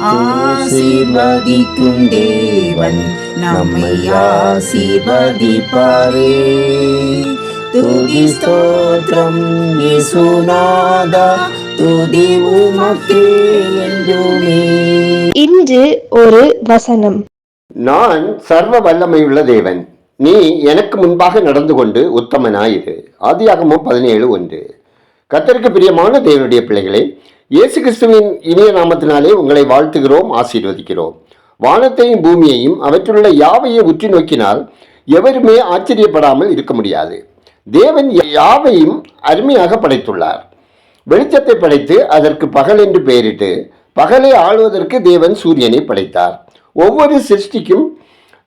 ஆசீர்வதிக்கும் தேவன் நம்மை ஆசீர்வதிப்பாரே. துதி ஸ்தோத்திரம் இயேசுநாதா துதி உமக்கே என்றுமே. இன்று ஒரு வசனம். நான் சர்வ வல்லமையுள்ள தேவன். நீ எனக்கு முன்பாக நடந்து கொண்டு உத்தமனாயிரு. ஆதியாகமம் பதினேழு ஒன்று. கத்தருக்கு பிரியமான தேவனுடைய பிள்ளைகளே இயேசு கிறிஸ்துவின் இனிய நாமத்தினாலே உங்களை வாழ்த்துகிறோம் ஆசீர்வதிக்கிறோம். வானத்தையும் பூமியையும் அவற்றிலுள்ள யாவையை உற்று நோக்கினால் எவருமே ஆச்சரியப்படாமல் இருக்க முடியாது. தேவன் யாவையும் அருமையாக படைத்துள்ளார். வெளிச்சத்தை படைத்து அதற்கு பகல் என்று பெயரிட்டு பகலை ஆளுவதற்கு தேவன் சூரியனை படைத்தார். ஒவ்வொரு சிருஷ்டிக்கும்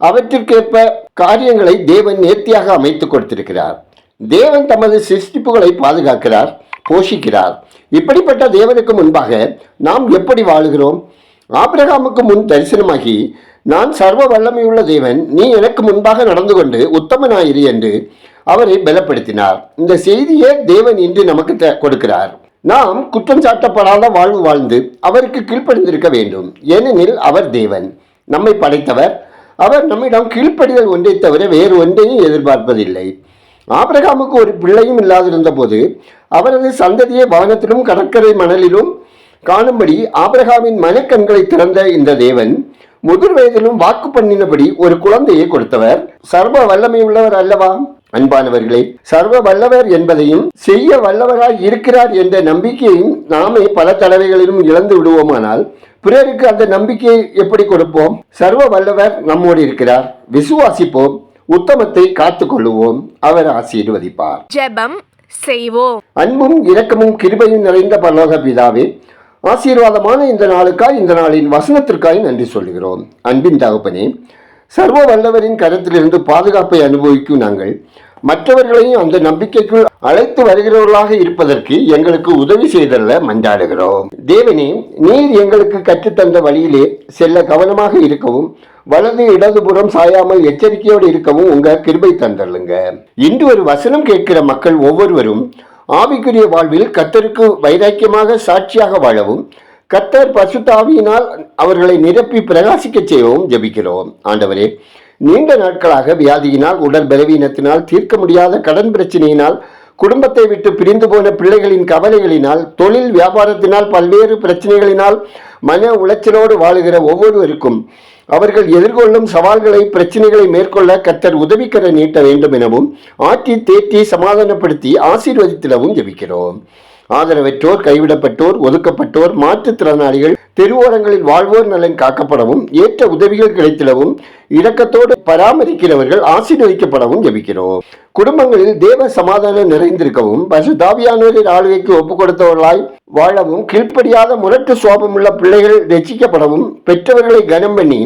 அவற்றிற்கேற்ப காரியங்களை தேவன் நேர்த்தியாக அமைத்து கொடுத்திருக்கிறார். தேவன் தமது சிருஷ்டிப்புகளை பாதுகாக்கிறார். போஷிக்கிறார். இப்படிப்பட்ட தேவனுக்கு முன்பாக நாம் எப்படி வாழுகிறோம்? ஆபிரகாமுக்கு முன் தரிசனமாகி நான் சர்வ வல்லமையுள்ள தேவன் நீ எனக்கு முன்பாக நடந்து கொண்டு உத்தமனாயிரு என்று அவரை பலப்படுத்தினார். இந்த செய்தியை தேவன் இன்று நமக்கு த- கொடுக்கிறார். நாம் குற்றம் சாட்டப்படாத வாழ்வு வாழ்ந்து அவருக்கு கீழ்ப்படிந்திருக்க வேண்டும். ஏனெனில் அவர் தேவன். நம்மை படைத்தவர். அவர் நம்மிடம் கீழ்ப்படிதல் ஒன்றை தவிர வேறு ஒன்றையும் எதிர்பார்ப்பதில்லை. ஆபிரகாமுக்கு ஒரு பிள்ளையும் இல்லாதிருந்த போது அவரது சந்ததியை வானத்திலும் கடற்கரை மணலிலும் காணும்படி ஆபிரகாமின் மனக்கண்களை திறந்த இந்த தேவன் முதிர் வயதிலும் வாக்கு பண்ணினபடி ஒரு குழந்தையை கொடுத்தவர். சர்வ வல்லமை உள்ளவர் அல்லவா? அன்பானவர்களே சர்வ வல்லவர் என்பதையும் செய்ய வல்லவராய் இருக்கிறார் என்ற நம்பிக்கையும் நாமே பல தடவைகளிலும் இழந்து விடுவோமானால் பிறருக்கு அந்த நம்பிக்கையை எப்படி கொடுப்போம்? சர்வ வல்லவர் நம்மோடு இருக்கிறார். விசுவாசிப்போம். உத்தமத்தை காத்துக் கொள்ளுவோம் அவர் ஆசீர்வதிப்பார். ஜெபம் செய்வோம். அன்பும் இரக்கமும் கிருபையும் நிறைந்த பரலோக பிதாவே ஆசீர்வாதமான இந்த நாளுக்காய் இந்த நாளின் வசனத்திற்காய் நன்றி சொல்கிறோம் அன்பின் தகப்பனே சர்வ வல்லவரின் கரத்திலிருந்து பாதுகாப்பை அனுபவிக்கும் நாங்கள் மற்றவர்களையும் அந்த நம்பிக்கைக்குள் அழைத்து வருகிறவர்களாக இருப்பதற்கு எங்களுக்கு உதவி செய்தல்ல மன்றாடுகிறோம் தேவனே நீர் எங்களுக்கு கற்றுத்தந்த வழியிலே செல்ல கவனமாக இருக்கவும் வலது இடதுபுறம் சாயாமல் எச்சரிக்கையோடு இருக்கவும் உங்க கிருபை தந்தருளுங்க. இன்று ஒரு வசனம் கேட்கிற மக்கள் ஒவ்வொருவரும் ஆவிக்குரிய வாழ்வில் கத்தருக்கு வைராக்கியமாக சாட்சியாக வாழவும் கத்தர் பசுத்தாவியினால் அவர்களை நிரப்பி பிரகாசிக்க செய்யவும் ஜெபிக்கிறோம். ஆண்டவரே நீண்ட நாட்களாக வியாதியினால் உடல் பலவீனத்தினால் தீர்க்க முடியாத கடன் பிரச்சனையினால் குடும்பத்தை விட்டு பிரிந்து போன பிள்ளைகளின் கவலைகளினால் தொழில் வியாபாரத்தினால் பல்வேறு பிரச்சனைகளினால் மன உளைச்சலோடு வாழுகிற ஒவ்வொருவருக்கும் அவர்கள் எதிர்கொள்ளும் சவால்களை பிரச்சனைகளை மேற்கொள்ள கத்தர் உதவிக்கர நீட்ட வேண்டும் எனவும் ஆற்றி தேற்றி சமாதானப்படுத்தி ஆசீர்வதித்திடவும் ஜெபிக்கிறோம். ஆதரவற்றோர் கைவிடப்பட்டோர் ஒதுக்கப்பட்டோர் மாற்றுத்திறனாளிகள் தெருவோரங்களில் வாழ்வோர் நலன் காக்கப்படவும் ஏற்ற உதவிகள் கிடைத்திடவும் இரக்கத்தோடு பராமரிக்கிறவர்கள் ஆசீர்வதிக்கப்படவும் ஜெபிக்கிறோம். குடும்பங்களில் தேவ சமாதானம் நிறைந்திருக்கவும் பசுதாவியானோரின் ஆளுகைக்கு ஒப்பு கொடுத்தவர்களாய் வாழவும் கீழ்ப்படியாத முரட்டு சுவாபம் உள்ள பிள்ளைகள் ரசிக்கப்படவும் பெற்றவர்களை கனம் பண்ணி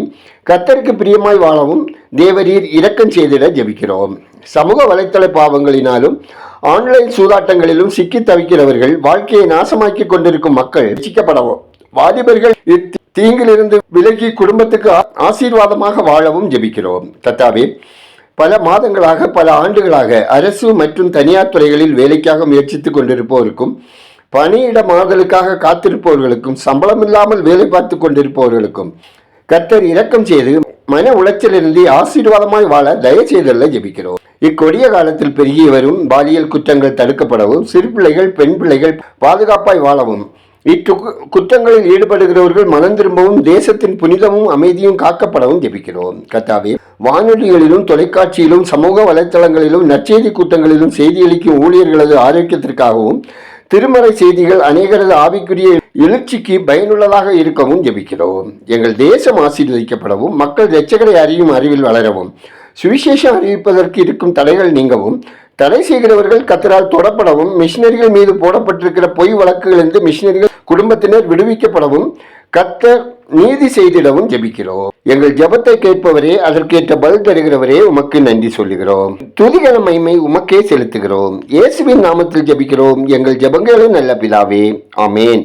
கத்தருக்கு பிரியமாய் வாழவும் தேவரீர் இரக்கம் செய்திட ஜெபிக்கிறோம். சமூக வலைத்தள பாவங்களினாலும் ஆன்லைன் சூதாட்டங்களிலும் சிக்கி தவிக்கிறவர்கள் வாழ்க்கையை நாசமாக்கி கொண்டிருக்கும் மக்கள் ரசிக்கப்படவும் வாலிபர்கள் தீங்கிலிருந்து விலகி குடும்பத்துக்கு ஆ- ஆசீர்வாதமாக வாழவும் ஜெபிக்கிறோம். தத்தாவே பல மாதங்களாக பல ஆண்டுகளாக அரசு மற்றும் தனியார் துறைகளில் வேலைக்காக முயற்சித்துக் கொண்டிருப்போருக்கும் பணியிட மாதலுக்காக காத்திருப்பவர்களுக்கும் சம்பளம் இல்லாமல் வேலை பார்த்து கொண்டிருப்பவர்களுக்கும் கர்த்தர் இரக்கம் செய்து மன உளைச்சலிருந்து ஆசீர்வாதமாய் வாழ தயவு செய்தல்ல ஜெபிக்கிறோம். இக்கொடிய காலத்தில் பெருகி வரும் பாலியல் குற்றங்கள் தடுக்கப்படவும் சிறு பிள்ளைகள் பெண் பிள்ளைகள் பாதுகாப்பாய் வாழவும் இக்கு குற்றங்களில் ஈடுபடுகிறவர்கள் மனம் திரும்பவும் தேசத்தின் புனிதமும் அமைதியும் காக்கப்படவும் ஜெபிக்கிறோம். கத்தாவே வானொலிகளிலும் தொலைக்காட்சியிலும் சமூக வலைத்தளங்களிலும் நற்செய்தி கூட்டங்களிலும் செய்தியளிக்கும் ஊழியர்களது ஆரோக்கியத்திற்காகவும் திருமறை செய்திகள் அநேகரது ஆவிக்குரிய எழுச்சிக்கு பயனுள்ளதாக இருக்கவும் ஜெபிக்கிறோம். எங்கள் தேசம் ஆசீர்வதிக்கப்படவும் மக்கள் இரட்சகரை அறியும் அறிவில் வளரவும் சுவிசேஷம் அறிவிப்பதற்கு இருக்கும் தடைகள் நீங்கவும் தடை செய்கிறவர்கள் கத்தரால் தொடப்படவும் மிஷினரிகள் மீது போடப்பட்டிருக்கிற பொய் வழக்குகளிலிருந்து மிஷினரிகள் குடும்பத்தினர் விடுவிக்கப்படவும் கத்தர் நீதி செய்திடவும் ஜெபிக்கிறோம். எங்கள் ஜபத்தை கேட்பவரே அதற்கேற்ற பதில் தருகிறவரே உமக்கு நன்றி சொல்லுகிறோம். துதிகள மகிமை உமக்கே செலுத்துகிறோம். இயேசுவின் நாமத்தில் ஜெபிக்கிறோம். எங்கள் ஜெபங்களும் நல்ல பிதாவே. ஆமேன்.